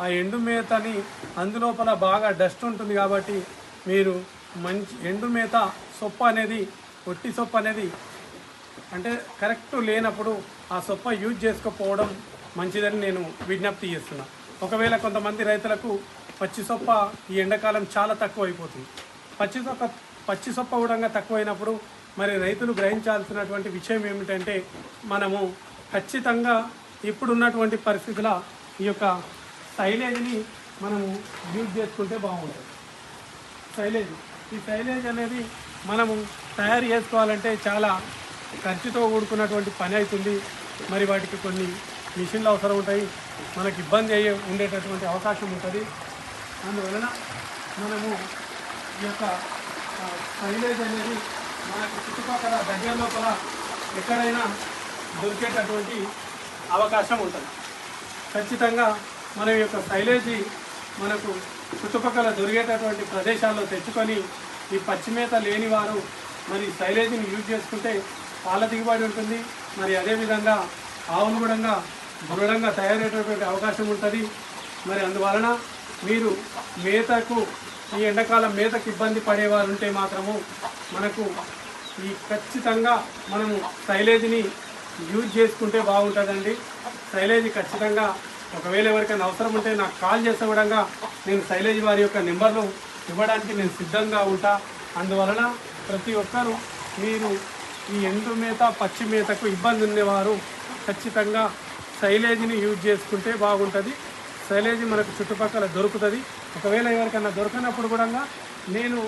ఆ ఎండు మేతని అందులోపల బాగా డస్ట్ ఉంటుంది కాబట్టి మీరు మంచి ఎండు మేత సొప్ప అనేది ఒట్టి సొప్ప అనేది అంటే కరెక్ట్ లేనప్పుడు ఆ సొప్ప యూజ్ చేసుకోకపోవడం మంచిదని నేను విజ్ఞప్తి చేస్తున్నా. ఒకవేళ కొంతమంది రైతులకు పచ్చి సొప్ప ఈ ఎండాకాలం చాలా తక్కువ అయిపోతుంది పచ్చి సొప్ప పచ్చి సొప్ప కూడా తక్కువైనప్పుడు మరి రైతులు గ్రహించాల్సినటువంటి విషయం ఏమిటంటే మనము ఖచ్చితంగా ఇప్పుడున్నటువంటి పరిస్థితుల ఈ యొక్క సైలేజ్ని మనము యూజ్ చేసుకుంటే బాగుంటుంది. సైలేజ్ ఈ సైలేజ్ అనేది మనము తయారు చేసుకోవాలంటే చాలా ఖర్చుతో కూడుకున్నటువంటి పని అవుతుంది. మరి వాటికి కొన్ని మిషన్లు అవసరం ఉంటాయి. మనకి ఇబ్బంది అయ్యే ఉండేటటువంటి అవకాశం ఉంటుంది. అందువలన మనము ఈ యొక్క సైలేజ్ అనేది మనకి చుట్టుపక్కల దగ్గర లోపల ఎక్కడైనా దొరికేటటువంటి అవకాశం ఉంటుంది. ఖచ్చితంగా మన యొక్క సైలేజీ మనకు చుట్టుపక్కల దొరికేటటువంటి ప్రదేశాల్లో తెచ్చుకొని ఈ పచ్చిమేత లేని వారు మరి సైలేజీని యూజ్ చేసుకుంటే పాల దిగుబడి ఉంటుంది. మరి అదేవిధంగా ఆవులు కూడా దృఢంగా తయారయ్యేటటువంటి అవకాశం ఉంటుంది. మరి అందువలన మీరు మేతకు ఈ ఎండాకాలం మేతకు ఇబ్బంది పడేవారు ఉంటే మాత్రము మనకు ఈ ఖచ్చితంగా మనము సైలేజీని యూజ్ చేసుకుంటే బాగుంటుందండి. సైలేజీ ఖచ్చితంగా ఒకవేళ ఎవరికైనా అవసరం ఉంటే నాకు కాల్ చేసే విధంగా నేను శైలేజ్ వారి యొక్క నెంబర్ను ఇవ్వడానికి నేను సిద్ధంగా ఉంటా. అందువలన ప్రతి ఒక్కరూ మీరు ఈ ఎండు మేత పచ్చి మేతకు ఇబ్బంది ఉండేవారు ఖచ్చితంగా శైలేజ్ని యూజ్ చేసుకుంటే బాగుంటుంది. శైలేజ్ మనకు చుట్టుపక్కల దొరుకుతుంది. ఒకవేళ ఎవరికైనా దొరకనప్పుడు కూడా నేను